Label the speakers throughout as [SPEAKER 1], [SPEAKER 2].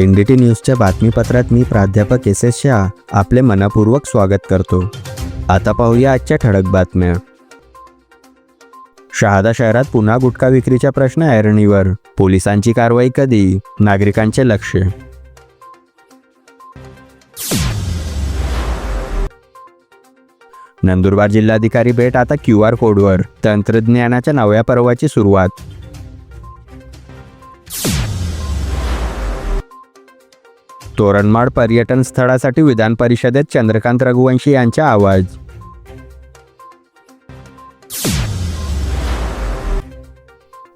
[SPEAKER 1] N D T न्यूजच्या बातमीपत्रात मी प्राध्यापक S S Shah आपले मनापूर्वक स्वागत करतो. आता पाहूया आजच्या ठळक बातम्या. शहादा शहरात पुन्हा गुटखा विक्रीचा प्रश्न ऐरणीवर. पोलिसांची कारवाई कधी? नागरिकांचे लक्ष. नंदुरबार जिल्हाधिकारी भेट आता क्यू आर कोडवर. तंत्रज्ञानाच्या नव्या पर्वाची सुरुवात. तोरणमाळ पर्यटन स्थळासाठी विधान परिषदेत चंद्रकांत रघुवंशी यांचा आवाज.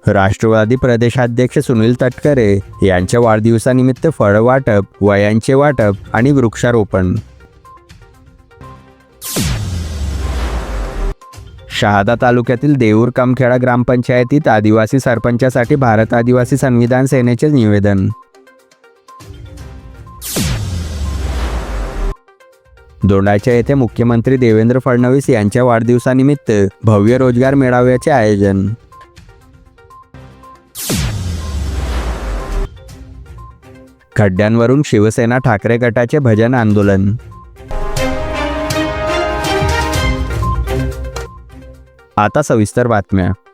[SPEAKER 1] राष्ट्रवादी प्रदेशाध्यक्ष सुनील तटकरे यांच्या वाढदिवसानिमित्त फळ वाटप वयांचे वाटप आणि वृक्षारोपण. शहादा तालुक्यातील देऊर कामखेडा ग्रामपंचायतीत आदिवासी सरपंचासाठी भारत आदिवासी संविधान सेनेचे निवेदन. दोंडाच्या येथे मुख्यमंत्री देवेंद्र फडणवीस यांच्या वाढदिवसानिमित्त भव्य रोजगार मेळाव्याचे आयोजन. खड्ड्यांवरून शिवसेना ठाकरे गटाचे भजन आंदोलन. आता सविस्तर बातम्या.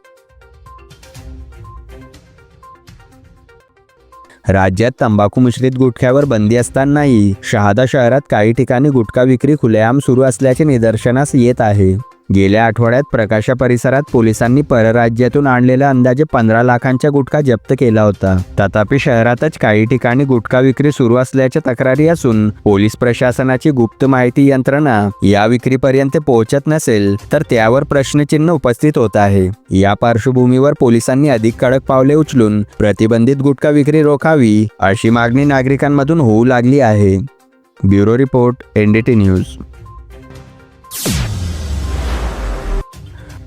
[SPEAKER 1] राज्यात तंबाखू मिश्रित गुटख्यावर बंदी असतानाही शहादा शहरात काही ठिकाणी गुटखा विक्री खुलेआम सुरू असल्याचे निदर्शनास येत आहे. गेल्या आठवड्यात प्रकाशा परिसरात पोलिसांनी परराज्यातून आणलेला अंदाजे पंधरा लाखांचा गुटखा जप्त केला होता. तथापि शहरातच काही ठिकाणी गुटखा विक्री सुरू असल्याच्या तक्रारी असून पोलीस प्रशासनाची गुप्त माहिती यंत्रणा या विक्रीपर्यंत पोहोचत नसेल तर त्यावर प्रश्नचिन्ह उपस्थित होत आहे. या पार्श्वभूमीवर पोलिसांनी अधिक कडक पावले उचलून प्रतिबंधित गुटखा विक्री रोखावी अशी मागणी नागरिकांमधून होऊ लागली आहे. Bureau report NDT news.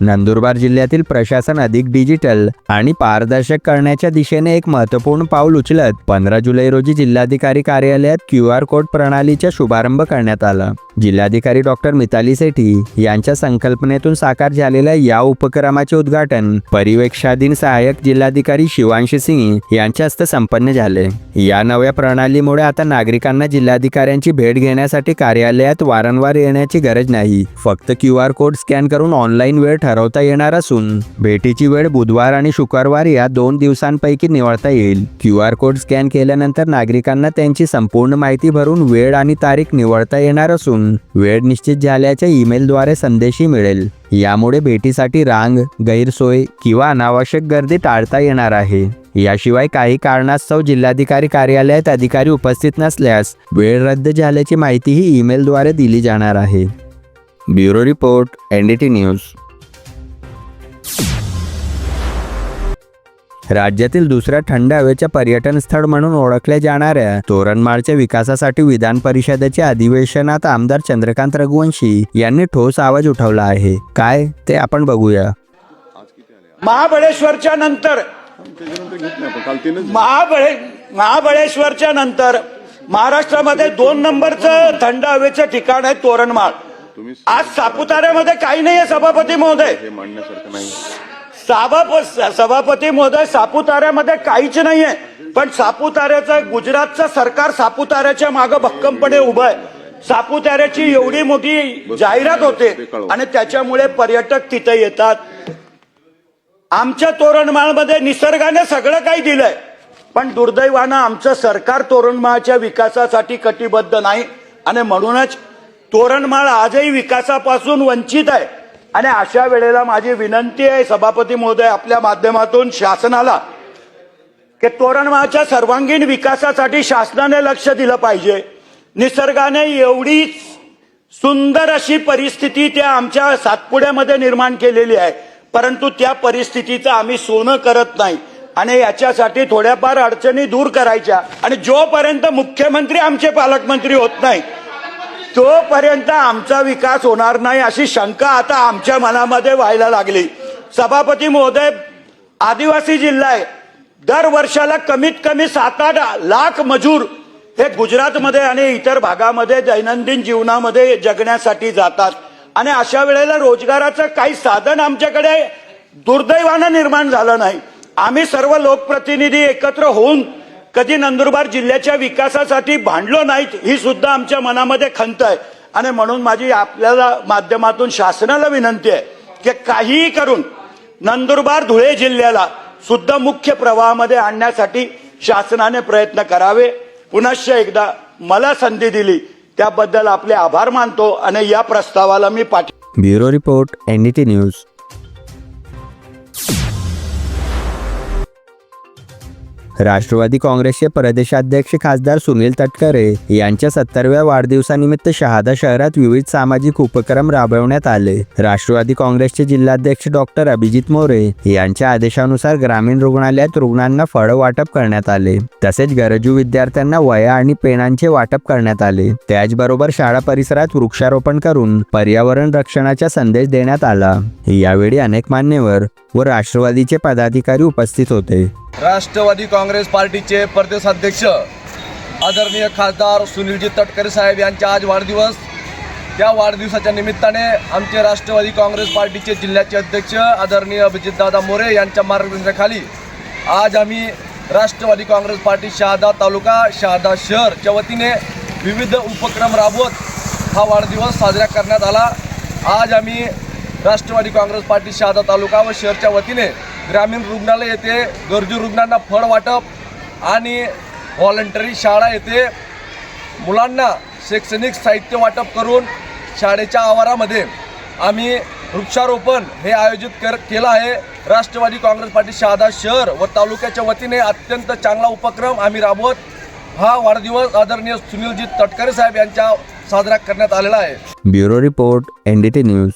[SPEAKER 1] Nandurbar जिल्ह्यातील प्रशासन अधिक डिजिटल आणि पारदर्शक करण्याच्या दिशेने एक महत्त्वपूर्ण पाऊल उचलत पंधरा जुलै रोजी जिल्हाधिकारी कार्यालयात क्यू आर कोड प्रणालीचा शुभारंभ करण्यात आला. जिल्हाधिकारी डॉक्टर मिताली सेठी यांच्या संकल्पनेतून साकार झालेल्या या उपक्रमाचे उद्घाटन परिवेक्षाधीन सहाय्यक जिल्हाधिकारी शिवांशी सिंग यांच्या हस्ते संपन्न झाले. या नव्या प्रणालीमुळे आता नागरिकांना जिल्हाधिकाऱ्यांची भेट घेण्यासाठी कार्यालयात वारंवार येण्याची गरज नाही. फक्त क्यू आर कोड स्कॅन करून ऑनलाईन वेळ ठरवता येणार असून भेटीची वेळ बुधवार आणि शुक्रवार या दोन दिवसांपैकी निवडता येईल. क्यू आर कोड स्कॅन केल्यानंतर नागरिकांना त्यांची संपूर्ण माहिती भरून वेळ आणि तारीख निवडता येणार असून वेळ निश्चित झाल्याच्या ईमेलद्वारे संदेशही मिळेल. यामुळे भेटीसाठी रांग गैरसोय किंवा अनावश्यक गर्दी टाळता येणार आहे. याशिवाय काही कारणास्तव जिल्हाधिकारी कार्यालयात अधिकारी उपस्थित नसल्यास वेळ रद्द झाल्याची माहितीही ईमेलद्वारे दिली जाणार आहे. Bureau report NDT news. राज्यातील दुसऱ्या थंड हवेच्या पर्यटन स्थळ म्हणून ओळखल्या जाणाऱ्या तोरणमाळच्या विकासासाठी विधान परिषदेच्या अधिवेशनात आमदार चंद्रकांत रघुवंशी यांनी ठोस आवाज उठवला आहे. काय ते आपण बघूया.
[SPEAKER 2] महाबळेश्वरच्या नंतर महाबळे महाबळेश्वरच्या नंतर महाराष्ट्रामध्ये दोन नंबरचं थंड हवेचं ठिकाण आहे तोरणमाळ. आज सापुताऱ्यामध्ये काही नाहीये सभापती महोदय. सभाप सभापती महोदय सापुताऱ्यामध्ये काहीच नाहीये. पण सापुताऱ्याचं गुजरातचं सरकार सापुताऱ्याच्या मागे भक्कमपणे उभं आहे. सापुताऱ्याची एवढी मोठी जाहिरात होते आणि त्याच्यामुळे पर्यटक तिथे येतात. आमच्या तोरणमाळमध्ये निसर्गाने सगळं काही दिलंय. पण दुर्दैवानं आमचं सरकार तोरणमाळच्या विकासासाठी कटिबद्ध नाही. आणि म्हणूनच तोरणमाळ आजही विकासापासून वंचित आहे. आणि अशा वेळेला माझी विनंती आहे सभापती महोदय आपल्या माध्यमातून शासनाला की तोरणमाळच्या सर्वांगीण विकासासाठी शासनाने लक्ष दिलं पाहिजे. निसर्गाने एवढी सुंदर अशी परिस्थिती त्या आमच्या सातपुड्यामध्ये निर्माण केलेली आहे. परंतु त्या परिस्थितीचं आम्ही सोनं करत नाही. आणि याच्यासाठी थोड्याफार अडचणी दूर करायच्या. आणि जोपर्यंत मुख्यमंत्री आमचे पालकमंत्री होत नाही तोपर्यंत आमचा विकास होणार नाही अशी शंका आता आमच्या मनामध्ये व्हायला लागली. सभापती महोदय आदिवासी जिल्हा आहे. दर वर्षाला कमीत कमी सात आठ लाख मजूर हे गुजरातमध्ये आणि इतर भागामध्ये दैनंदिन जीवनामध्ये जगण्यासाठी जातात. आणि अशा वेळेला रोजगाराचं काही साधन आमच्याकडे दुर्दैवानं निर्माण झालं नाही. आम्ही सर्व लोकप्रतिनिधी एकत्र होऊन कधी नंदुरबार जिल्ह्याच्या विकासासाठी भांडलो नाहीत ही सुद्धा आमच्या मनामध्ये खंत आहे. आणि म्हणून माझी आपल्याला माध्यमातून शासनाला विनंती आहे की काहीही करून नंदुरबार धुळे जिल्ह्याला सुद्धा मुख्य प्रवाहामध्ये आणण्यासाठी शासनाने प्रयत्न करावे. पुनश्च एकदा मला संधी दिली त्याबद्दल आपले आभार मानतो आणि या प्रस्तावाला मी पाठी
[SPEAKER 1] bureau report NDT news. Rashtrawadi काँग्रेसचे प्रदेशाध्यक्ष खासदार सुनील तटकरे यांच्या सत्तरव्या वाढदिवसानिमित्त शहादा शहरात विविध सामाजिक उपक्रम राबवण्यात आले. राष्ट्रवादी काँग्रेसचे जिल्हाध्यक्ष डॉक्टर अभिजित मोरे यांच्या आदेशानुसार ग्रामीण रुग्णालयात रुग्णांना फळ वाटप करण्यात आले. तसेच गरजू विद्यार्थ्यांना वया आणि पेनांचे वाटप करण्यात आले. त्याचबरोबर शाळा परिसरात वृक्षारोपण करून पर्यावरण रक्षणाचा संदेश देण्यात आला. यावेळी अनेक मान्यवर व राष्ट्रवादीचे पदाधिकारी उपस्थित होते.
[SPEAKER 3] राष्ट्रवादी काँग्रेस पार्टीचे प्रदेशाध्यक्ष आदरणीय खासदार सुनीलजी तटकरे साहेब यांचा आज वाढदिवस. त्या वाढदिवसाच्या निमित्ताने आमचे राष्ट्रवादी काँग्रेस पार्टीचे जिल्ह्याचे अध्यक्ष आदरणीय अभिजितदादा मोरे यांच्या मार्गदर्शनाखाली आज आम्ही राष्ट्रवादी काँग्रेस पार्टी शहादा तालुका शहादा शहरच्या वतीने विविध उपक्रम राबवत हा वाढदिवस साजरा करण्यात आला. आज आम्ही राष्ट्रवादी काँग्रेस पार्टी शहादा तालुका व शहरच्या वतीने ग्रामीण रुग्णालय येथे गरजू रुग्णांना फळ वाटप आणि व्हॉलंटरी शाळा येथे मुलांना शैक्षणिक साहित्य वाटप करून शाळेच्या आवारामध्ये आम्ही वृक्षारोपण हे आयोजित कर केलं आहे. राष्ट्रवादी काँग्रेस पार्टी शहादा शहर व तालुक्याच्या वतीने अत्यंत चांगला उपक्रम आम्ही राबवत हा वाढदिवस आदरणीय सुनीलजी तटकरे साहेब यांच्या साजरा करण्यात आलेला आहे.
[SPEAKER 1] Bureau report NDT news.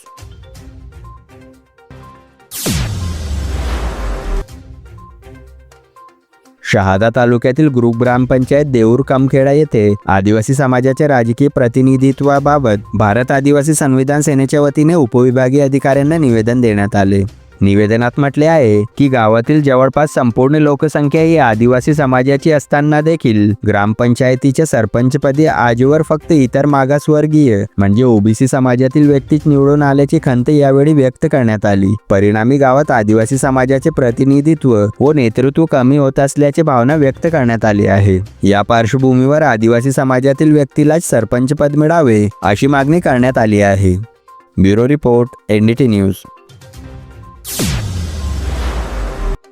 [SPEAKER 1] Shahada तालुक्यातील ग्रुप ग्रामपंचायत देऊर कामखेडा येथे आदिवासी समाजाच्या राजकीय प्रतिनिधित्वाबाबत भारत आदिवासी संविधान सेनेच्या वतीने उपविभागीय अधिकाऱ्यांना निवेदन देण्यात आले. निवेदनात म्हटले आहे की गावातील जवळपास संपूर्ण लोकसंख्या ही आदिवासी समाजाची असताना देखील ग्रामपंचायतीच्या सरपंचपदी आजवर फक्त इतर मागासवर्गीय म्हणजे ओबीसी समाजातील व्यक्तीच निवडून आल्याची खंत यावेळी व्यक्त करण्यात आली. परिणामी गावात आदिवासी समाजाचे प्रतिनिधित्व व नेतृत्व कमी होत असल्याची भावना व्यक्त करण्यात आली आहे. या पार्श्वभूमीवर आदिवासी समाजातील व्यक्तीलाच सरपंच पद मिळावे अशी मागणी करण्यात आली आहे. Bureau report NDT news.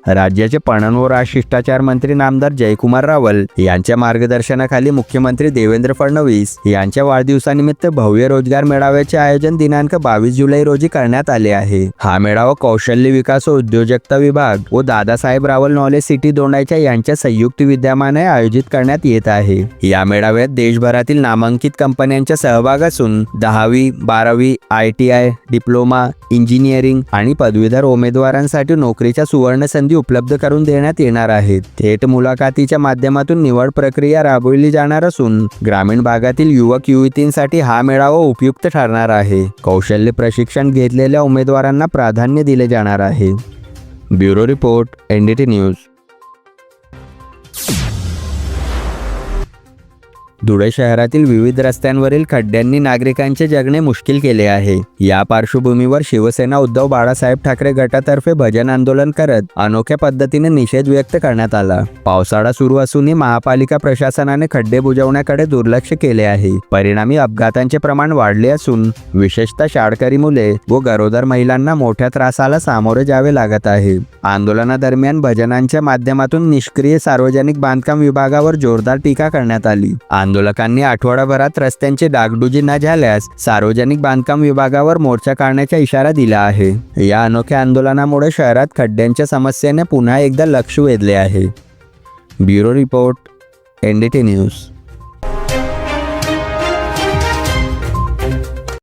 [SPEAKER 1] राज्याचे पणन व राजशिष्टाचार मंत्री नामदार जयकुमार रावल यांच्या मार्गदर्शनाखाली मुख्यमंत्री देवेंद्र फडणवीस यांच्या वाढदिवसानिमित्त भव्य रोजगार मेळाव्याचे आयोजन दिनांक बावीस जुलै रोजी करण्यात आले आहे. हा मेळावा कौशल्य विकास व उद्योजकता विभाग व दादासाहेब रावल नॉलेज सिटी दोंडाच्या यांच्या संयुक्त विद्यमाने आयोजित करण्यात येत आहे. या मेळाव्यात देशभरातील नामांकित कंपन्यांचा सहभाग असून दहावी बारावी I T I diploma engineering आणि पदवीधर उमेदवारांसाठी नोकरीच्या सुवर्ण संधी उपलब्ध करून देण्यात येणार आहेत. थेट मुलाखतीच्या माध्यमातून निवड प्रक्रिया राबविली जाणार असून ग्रामीण भागातील युवक युवतींसाठी हा मेळावा उपयुक्त ठरणार आहे. कौशल्य प्रशिक्षण घेतलेल्या उमेदवारांना प्राधान्य दिले जाणार आहे. Bureau report NDT news. Dhule शहरातील विविध रस्त्यांवरील खड्ड्यांनी नागरिकांचे जगणे मुश्किल केले आहे. या पार्श्वभूमीवर शिवसेना उद्धव बाळासाहेब ठाकरे गटातर्फे भजन आंदोलन करत अनोख्या पद्धतीने निषेध व्यक्त करण्यात आला. पावसाळा सुरू असूनही महापालिका प्रशासनाने खड्डे बुजवण्याकडे दुर्लक्ष केले आहे. परिणामी अपघातांचे प्रमाण वाढले असून विशेषतः शाळकरी मुले व गरोदर महिलांना मोठ्या त्रासाला सामोरे जावे लागत आहे. आंदोलनादरम्यान भजनांच्या माध्यमातून निष्क्रिय सार्वजनिक बांधकाम विभागावर जोरदार टीका करण्यात आली. आंदोलकांनी आठवडाभरात रस्त्यांचे डागडुजी न झाल्यास सार्वजनिक बांधकाम विभागावर मोर्चा काढण्याचा इशारा दिला आहे. या अनोख्या आंदोलनामुळे शहरात खड्ड्यांच्या समस्येने पुन्हा एकदा लक्ष वेधले आहे. Bureau report NDT news.